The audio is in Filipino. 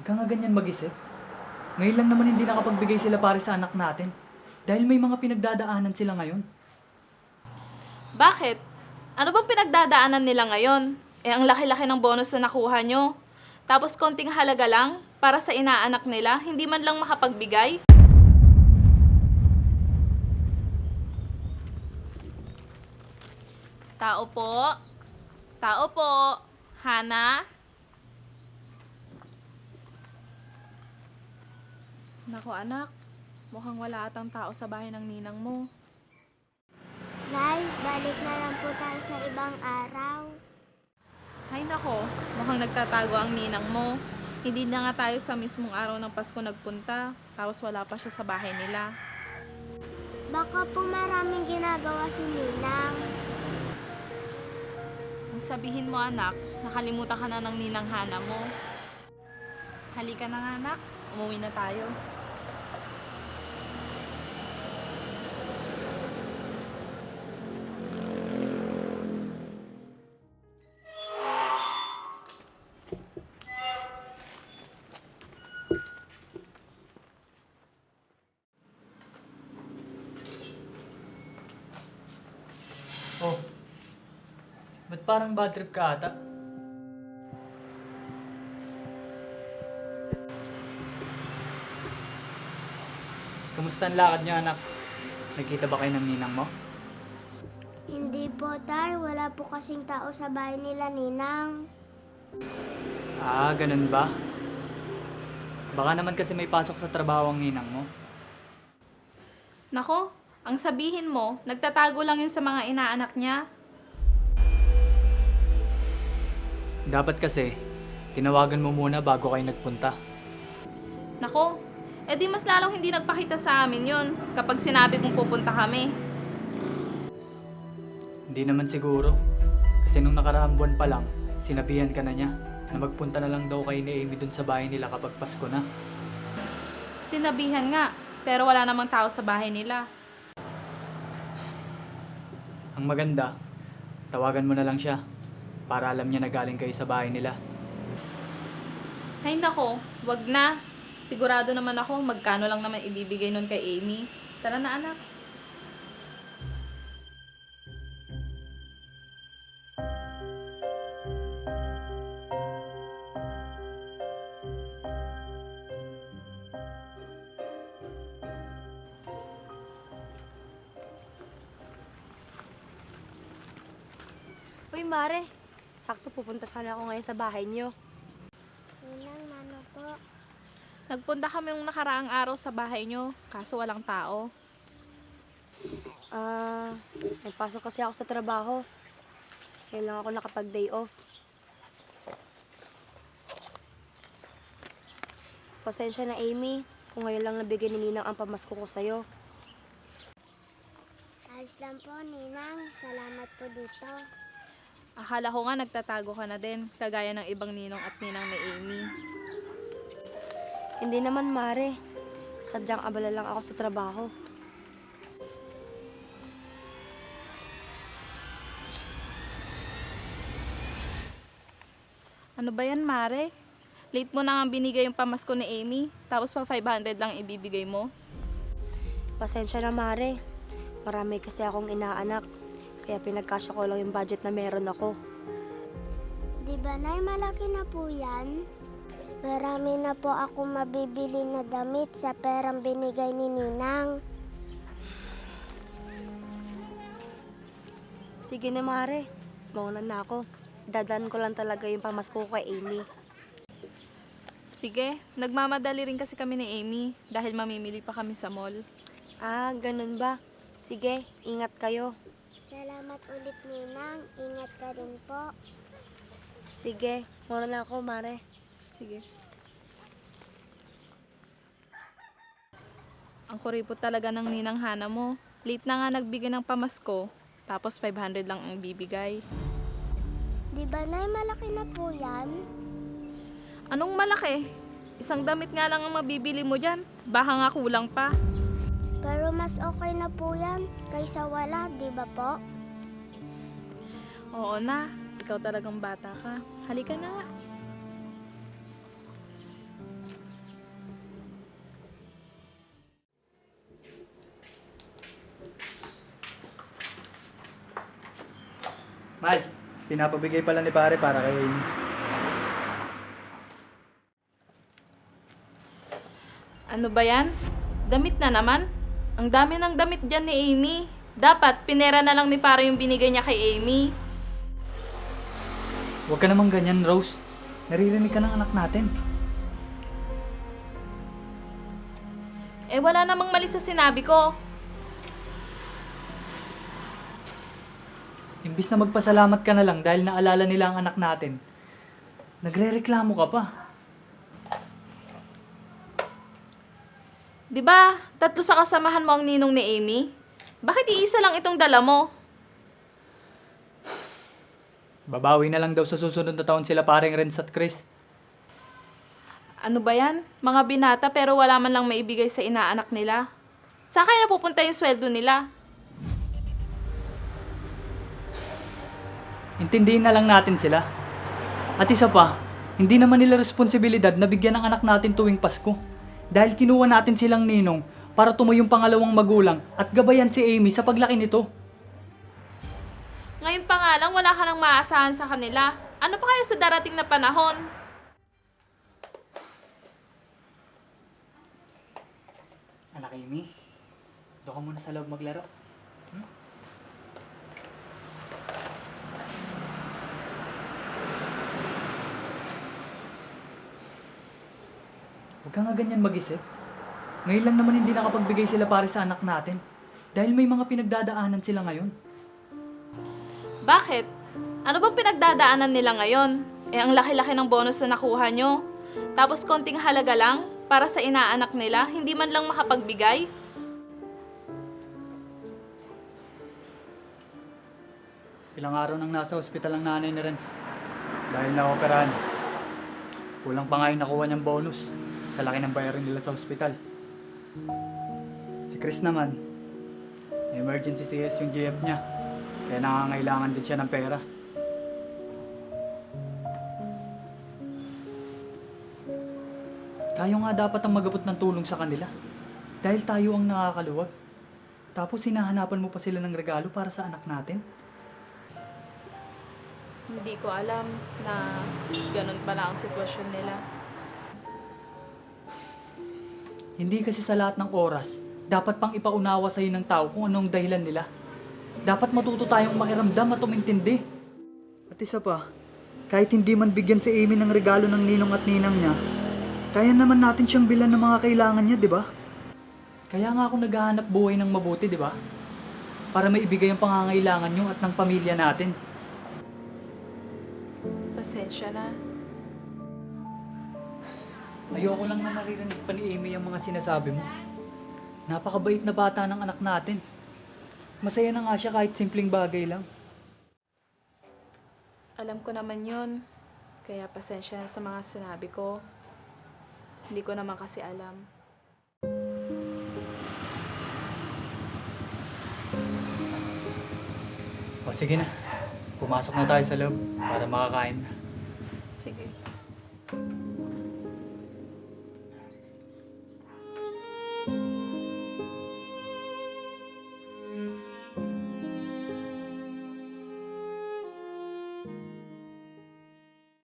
Huwag ka nga ganyan mag-isip. Ngayon lang naman hindi nakapagbigay sila para sa anak natin. Dahil may mga pinagdadaanan sila ngayon. Bakit? Ano bang pinagdadaanan nila ngayon? Eh, ang laki-laki ng bonus na nakuha nyo. Tapos konting halaga lang para sa inaanak nila, hindi man lang makapagbigay. Tao po. Tao po. Hana. Nako anak, mukhang wala atang tao sa bahay ng ninang mo. Nay, balik na lang po tayo sa ibang araw. Ay nako, mukhang nagtatago ang ninang mo. Hindi na nga tayo sa mismong araw ng Pasko nagpunta, tapos wala pa siya sa bahay nila. Baka po maraming ginagawa si Ninang. Ang sabihin mo anak, nakalimutan ka na ng ninang Hana mo. Halika na nga anak, umuwi na tayo. Ba't parang bad trip ka ata? Kumusta ang lakad niyo anak? Nagkita ba kayo ng ninang mo? Hindi po, Tay. Wala po kasing tao sa bahay nila, Ninang. Ah, ganun ba? Baka naman kasi may pasok sa trabaho ang ninang mo. Nako, ang sabihin mo, nagtatago lang yun sa mga inaanak niya. Dapat kasi, tinawagan mo muna bago kayo nagpunta. Nako, edi mas lalong hindi nagpakita sa amin yun kapag sinabi kong pupunta kami. Hindi naman siguro. Kasi nung nakaraang buwan pa lang, sinabihan ka na niya na magpunta na lang daw kayo ni Amy dun sa bahay nila kapag Pasko na. Sinabihan nga, pero wala namang tao sa bahay nila. Ang maganda, tawagan mo na lang siya para alam niya na galing kayo sa bahay nila. Ay nako, wag na. Sigurado naman ako magkano lang naman ibibigay nun kay Amy. Tara na anak. Uy, Mare. Sakto pupunta sana ako ngayon sa bahay niyo. Ninang, mano po. Nagpunta kami nung nakaraang araw sa bahay nyo, kaso walang tao. Ah, may pasok kasi ako sa trabaho. Kaya lang ako nakapag-day off. Pasensya na, Amy. Kung ngayon lang nabigyan ni Ninang ang pamasko ko sa'yo. Ayos lang po, Ninang. Salamat po dito. Akala ko nga nagtatago ka na din, kagaya ng ibang ninong at ninang ni Amy. Hindi naman, Mare. Sadyang abala lang ako sa trabaho. Ano ba yan, Mare? Late mo na nga binigay yung pamasko ni Amy, tapos pa 500 lang ibibigay mo. Pasensya na, Mare. Marami kasi akong inaanak. Kaya pinagkasya ko lang yung budget na meron ako. Di ba, Nay? Malaki na po yan. Marami na po ako mabibili na damit sa perang binigay ni Ninang. Sige na, Mare. Mauna na ako. Dadan ko lang talaga yung pamasko ko kay Amy. Sige, nagmamadali rin kasi kami ni Amy dahil mamimili pa kami sa mall. Ah, ganun ba? Sige, ingat kayo. Salamat ulit, Ninang. Ingat ka rin po. Sige, mauna na ako, Mare. Sige. Ang kuripot talaga ng ninang Hana mo. Late na nga nagbigay ng pamasko, tapos 500 lang ang bibigay. Di ba, Nay? Malaki na po yan. Anong malaki? Isang damit nga lang ang mabibili mo dyan. Baka nga kulang pa. Pero mas okay na po yan kaysa wala, di ba po? Oo na, ikaw talagang bata ka. Halika na nga. Mal, pinapabigay pala ni pare para kay Amy. Ano ba yan? Damit na naman? Ang dami ng damit dyan ni Amy. Dapat, pinera na lang ni pare yung binigay niya kay Amy. Huwag ka naman ganyan, Rose. Naririnig ka ng anak natin. Eh wala namang mali sa sinabi ko. Imbis na magpasalamat ka na lang dahil naalala nila ang anak natin, nagre-reklamo ka pa. 'Di ba? Tatlo sa kasamahan mo ang ninong ni Amy. Bakit iisa lang itong dala mo? Babawi na lang daw sa susunod na taon sila paring Renz at Chris. Ano ba yan? Mga binata pero wala man lang maibigay sa inaanak nila. Saan kaya napupunta yung sweldo nila? Intindihin na lang natin sila. At isa pa, hindi naman nila responsibilidad na bigyan ng anak natin tuwing Pasko. Dahil kinuha natin silang ninong para tumuyong pangalawang magulang at gabayan si Amy sa paglaki nito. Ngayon pa nga lang wala ka nang maaasahan sa kanila. Ano pa kaya sa darating na panahon? Anak Amy, doon ka muna sa loob maglaro. Hmm? Huwag ka nga ganyan mag-isip. Ngayon lang naman hindi nakapagbigay sila para sa anak natin. Dahil may mga pinagdadaanan sila ngayon. Bakit? Ano bang pinagdadaanan nila ngayon? Eh ang laki-laki ng bonus na nakuha nyo. Tapos konting halaga lang para sa inaanak nila, hindi man lang makapagbigay. Ilang araw nang nasa ospital ang nanay ni Renz. Dahil na-operahan. Kulang pa nga yung nakuha niyang bonus sa laki ng bayarin nila sa ospital. Si Chris naman, emergency CS yung GF niya. Kaya nangangailangan din siya ng pera. Tayo nga dapat ang magabot ng tulong sa kanila. Dahil tayo ang nakakaluwag. Tapos hinahanapan mo pa sila ng regalo para sa anak natin. Hindi ko alam na ganun pala ang sitwasyon nila. Hindi kasi sa lahat ng oras, dapat pang ipaunawa sa'yo ng tao kung anong dahilan nila. Dapat matuto tayong makiramdam at umintindi. At isa pa, kahit hindi man bigyan si Amy ng regalo ng ninong at ninang niya, kaya naman natin siyang bilan ng mga kailangan niya, di ba? Kaya nga ako naghahanap buhay ng mabuti, di ba? Para maibigay ang pangangailangan niyo at ng pamilya natin. Pasensya na. Ayoko lang na naririnig pa ni Amy ang mga sinasabi mo. Napakabait na bata ng anak natin. Masaya na nga siya kahit simpleng bagay lang. Alam ko naman yun. Kaya pasensya na sa mga sinabi ko. Hindi ko naman kasi alam. O sige na, pumasok na tayo sa loob para makakain na. Sige.